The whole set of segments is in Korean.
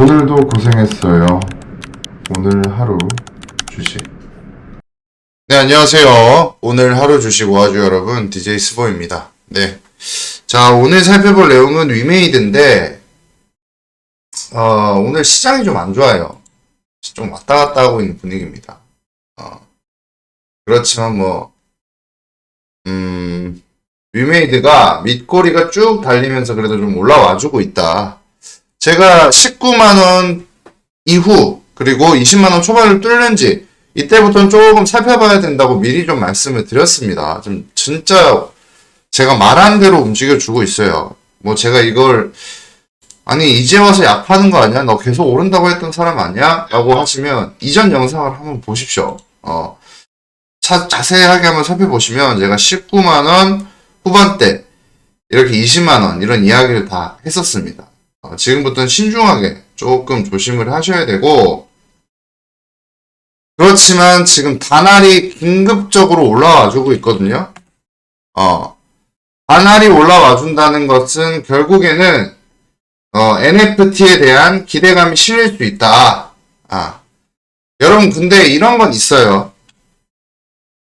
오늘도 고생했어요. 오늘 하루 주식. 네, 안녕하세요. 오늘 하루 주식 와주 여러분, DJ 스보입니다. 네. 자, 오늘 살펴볼 내용은 위메이드인데, 어, 오늘 시장이 좀 안 좋아요. 좀 왔다 갔다 하고 있는 분위기입니다. 어, 그렇지만 뭐, 음, 위메이드가 밑꼬리가 쭉 달리면서 그래도 좀 올라와 주고 있다. 제가 19만원 이후, 그리고 20만원 초반을 뚫는지, 이때부터는 조금 살펴봐야 된다고 미리 좀 말씀을 드렸습니다. 좀 진짜 제가 말한 대로 움직여주고 있어요. 뭐 제가 이걸 아니 이제 와서 약 파는 거 아니야? 너 계속 오른다고 했던 사람 아니야? 라고 하시면 이전 영상을 한번 보십시오. 어, 자, 자세하게 한번 살펴보시면 제가 19만원 후반대 이렇게 20만원 이런 이야기를 다 했었습니다. 어, 지금부터는 신중하게 조금 조심을 하셔야 되고 그렇지만 지금 다날이 긴급적으로 올라와 주고 있거든요. 어, 다날이 올라와 준다는 것은 결국에는 어, NFT에 대한 기대감이 실릴 수 있다. 아, 여러분 근데 이런 건 있어요.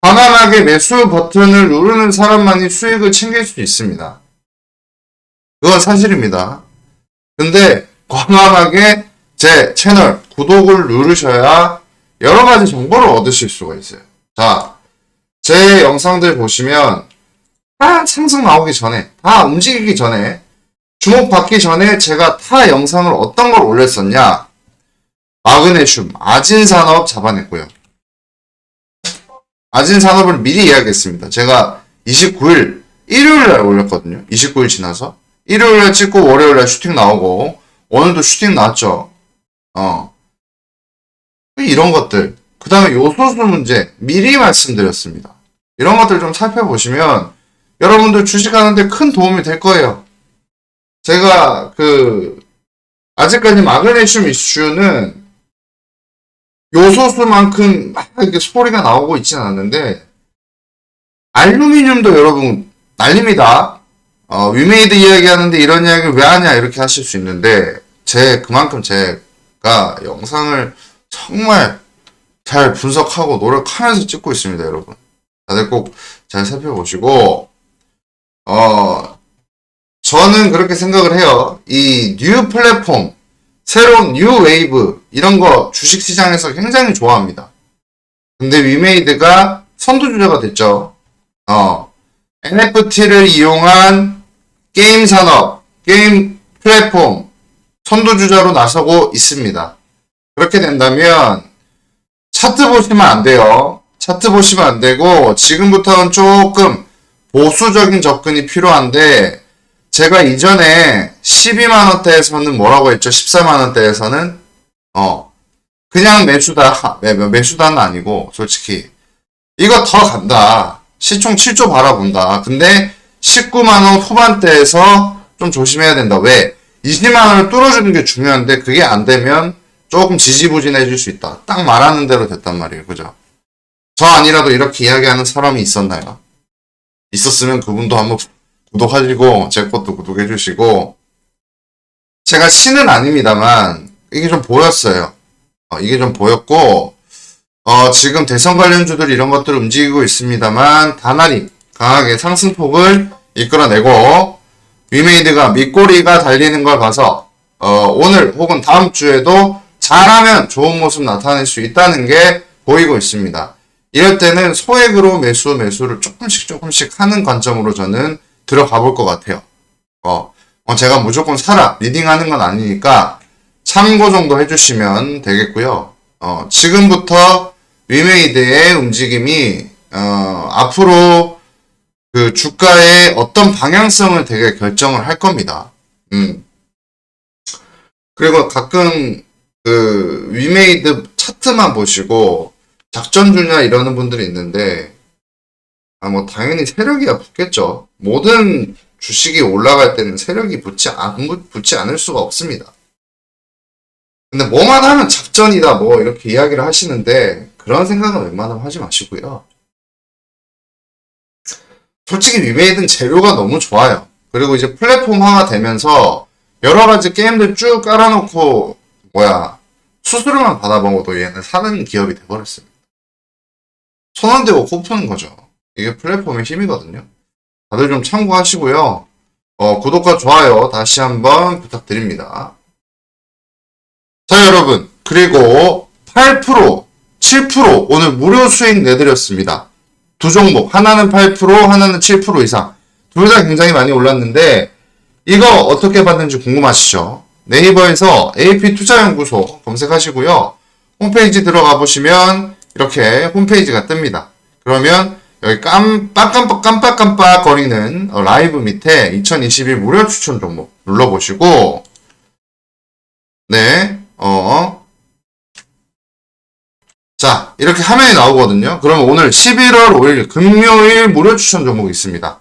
과감하게 매수 버튼을 누르는 사람만이 수익을 챙길 수 있습니다. 그건 사실입니다. 근데 과감하게 제 채널 구독을 누르셔야 여러 가지 정보를 얻으실 수가 있어요. 자, 제 영상들 보시면 다 상승 나오기 전에, 다 움직이기 전에, 주목받기 전에 제가 타 영상을 어떤 걸 올렸었냐? 마그네슘, 아진산업 잡아냈고요. 아진산업을 미리 이야기했습니다. 제가 29일, 일요일 날 올렸거든요. 29일 지나서. 일요일날 찍고 월요일날 슈팅 나오고, 오늘도 슈팅 나왔죠. 어. 이런 것들. 그 다음에 요소수 문제 미리 말씀드렸습니다. 이런 것들 좀 살펴보시면 여러분들 주식하는데 큰 도움이 될 거예요. 제가 그 아직까지 마그네슘 이슈는 요소수만큼 막 이렇게 소리가 나오고 있진 않는데 알루미늄도 여러분 날립니다. 어, 위메이드 이야기하는데 이런 이야기를 왜 하냐 이렇게 하실 수 있는데 제 그만큼 제가 영상을 정말 잘 분석하고 노력하면서 찍고 있습니다, 여러분. 다들 꼭 잘 살펴보시고, 어, 저는 그렇게 생각을 해요. 이 뉴 플랫폼, 새로운 뉴 웨이브, 이런 거 주식시장에서 굉장히 좋아합니다. 근데 위메이드가 선두주자가 됐죠. 어, NFT를 이용한 게임 산업, 게임 플랫폼, 선두주자로 나서고 있습니다. 그렇게 된다면 차트 보시면 안 돼요. 차트 보시면 안 되고 지금부터는 조금 보수적인 접근이 필요한데 제가 이전에 12만 원대에서는 뭐라고 했죠? 14만 원대에서는 어 그냥 매수다 매, 매수다는 아니고 솔직히 이거 더 간다. 시총 7조 바라본다. 근데 19만 원 후반대에서 좀 조심해야 된다. 왜? 20만 원을 뚫어주는 게 중요한데 그게 안 되면 조금 지지부진해질 수 있다. 딱 말하는 대로 됐단 말이에요. 그죠? 저 아니라도 이렇게 이야기하는 사람이 있었나요? 있었으면 그분도 한번 구독하시고, 제 것도 구독해 주시고, 제가 신은 아닙니다만, 이게 좀 보였어요. 어, 이게 좀 보였고, 어, 지금 대선 관련주들 이런 것들 움직이고 있습니다만, 다나리 강하게 상승폭을 이끌어내고, 위메이드가 밑꼬리가 달리는 걸 봐서, 어, 오늘 혹은 다음 주에도 잘하면 좋은 모습 나타낼 수 있다는 게 보이고 있습니다. 이럴 때는 소액으로 매수, 매수를 조금씩 조금씩 하는 관점으로 저는 들어가 볼 것 같아요. 어, 어, 제가 무조건 사라, 리딩하는 건 아니니까 참고 정도 해주시면 되겠고요. 어, 지금부터 위메이드의 움직임이, 어, 앞으로 그 주가의 어떤 방향성을 되게 결정을 할 겁니다. 음. 그리고 가끔 그 위메이드 차트만 보시고 작전 주냐 이러는 분들이 있는데 아 뭐 당연히 세력이야 붙겠죠. 모든 주식이 올라갈 때는 세력이 붙지 않 붙지 않을 수가 없습니다. 근데 뭐만 하면 작전이다 뭐 이렇게 이야기를 하시는데 그런 생각은 웬만하면 하지 마시고요. 솔직히 위메이드는 재료가 너무 좋아요. 그리고 이제 플랫폼화가 되면서 여러 가지 게임들 쭉 깔아놓고 뭐야 수수료만 받아먹어도 얘는 사는 기업이 돼버렸습니다. 손안 대고 코 푸는 거죠. 이게 플랫폼의 힘이거든요. 다들 좀 참고하시고요. 어, 구독과 좋아요 다시 한번 부탁드립니다. 자, 여러분. 그리고 8%, 7% 오늘 무료 수익 내드렸습니다. 두 종목. 하나는 8%, 하나는 7% 이상. 둘 다 굉장히 많이 올랐는데, 이거 어떻게 받는지 궁금하시죠? 네이버에서 AP 투자연구소 검색하시고요. 홈페이지 들어가 보시면 이렇게 홈페이지가 뜹니다. 그러면 여기 깜빡깜빡 깜빡깜빡 거리는 어, 라이브 밑에 2021 무료 추천 종목 눌러보시고 네, 어. 자, 이렇게 화면이 나오거든요. 그러면 오늘 11월 5일 금요일 무료 추천 종목이 있습니다.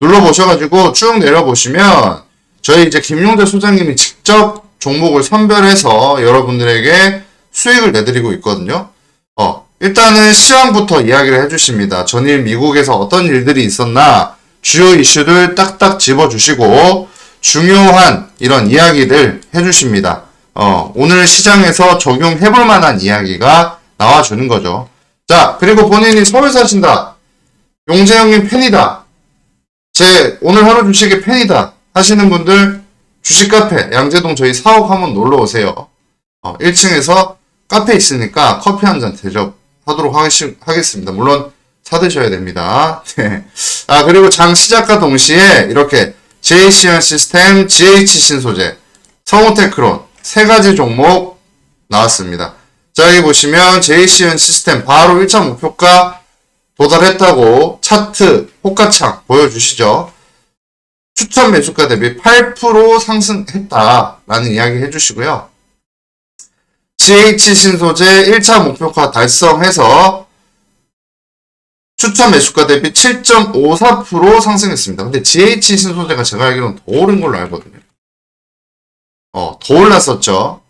눌러보셔가지고 쭉 내려보시면 저희 이제 김용대 소장님이 직접 종목을 선별해서 여러분들에게 수익을 내드리고 있거든요. 어, 일단은 시황부터 이야기를 해주십니다. 전일 미국에서 어떤 일들이 있었나 주요 이슈들 딱딱 집어주시고 중요한 이런 이야기들 해주십니다. 어, 오늘 시장에서 적용해볼 만한 이야기가 나와주는 거죠. 자, 그리고 본인이 서울 사신다. 용재 형님 팬이다. 제 오늘 하루 주식의 팬이다. 하시는 분들 주식 카페 양재동 저희 사옥 한번 놀러 오세요. 어, 1층에서 카페 있으니까 커피 한 잔 대접하도록 하겠습니다. 물론 사드셔야 됩니다. 네. 아 그리고 장 시작과 동시에 이렇게 JCN 시스템, GH 신소재, 성우테크론 세 가지 종목 나왔습니다. 자 여기 보시면 JCN 시스템 바로 1차 목표가 도달했다고 차트 호가창 보여주시죠. 추천 매수가 대비 8% 상승했다라는 이야기 해주시고요. GH 신소재 1차 목표가 달성해서 추천 매수가 대비 7.54% 상승했습니다. 근데 GH 신소재가 제가 알기로는 더 오른 걸로 알거든요. 어, 더 올랐었죠.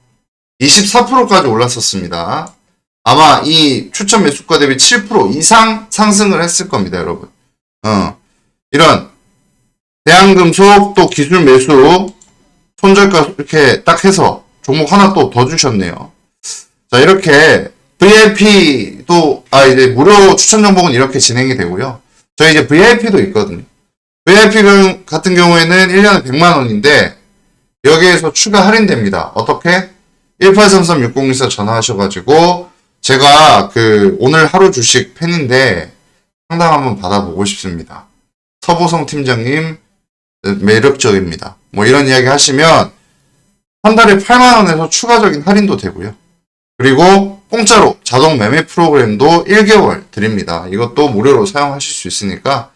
24%까지 올랐었습니다. 아마 이 추천 매수가 대비 7% 이상 상승을 했을 겁니다, 여러분. 어, 이런 대한금속 또 기술 매수 손절가 이렇게 딱 해서 종목 하나 또 더 주셨네요. 자 이렇게 VIP도 아 이제 무료 추천 종목은 이렇게 진행이 되고요. 저희 이제 VIP도 있거든요. VIP 같은 경우에는 1년에 100만 원인데 여기에서 추가 할인됩니다. 어떻게? 1833-6014 전화하셔가지고 제가 그 오늘 하루 주식 팬인데 상담 한번 받아보고 싶습니다. 서보성 팀장님 매력적입니다. 뭐 이런 이야기 하시면 한 달에 8만 원에서 추가적인 할인도 되고요. 그리고 공짜로 자동 매매 프로그램도 1개월 드립니다. 이것도 무료로 사용하실 수 있으니까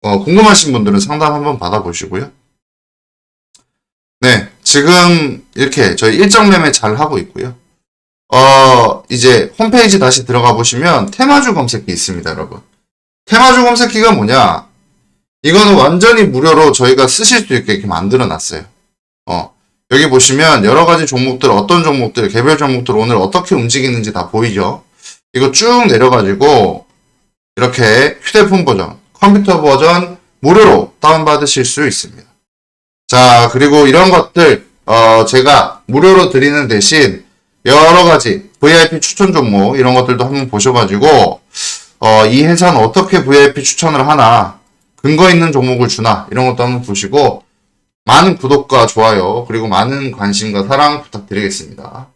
어, 궁금하신 분들은 상담 한번 받아보시고요. 네, 지금 이렇게 저희 일정 매매 잘 하고 있고요. 어, 이제 홈페이지 다시 들어가 보시면 테마주 검색기 있습니다, 여러분. 테마주 검색기가 뭐냐? 이거는 완전히 무료로 저희가 쓰실 수 있게 이렇게 만들어 놨어요. 어, 여기 보시면 여러 가지 종목들, 어떤 종목들, 개별 종목들 오늘 어떻게 움직이는지 다 보이죠? 이거 쭉 내려가지고 이렇게 휴대폰 버전, 컴퓨터 버전 무료로 다운받으실 수 있습니다. 자, 그리고 이런 것들, 어, 제가 무료로 드리는 대신 여러 가지 VIP 추천 종목 이런 것들도 한번 보셔가지고, 어, 이 회사는 어떻게 VIP 추천을 하나, 근거 있는 종목을 주나, 이런 것도 한번 보시고, 많은 구독과 좋아요, 그리고 많은 관심과 사랑 부탁드리겠습니다.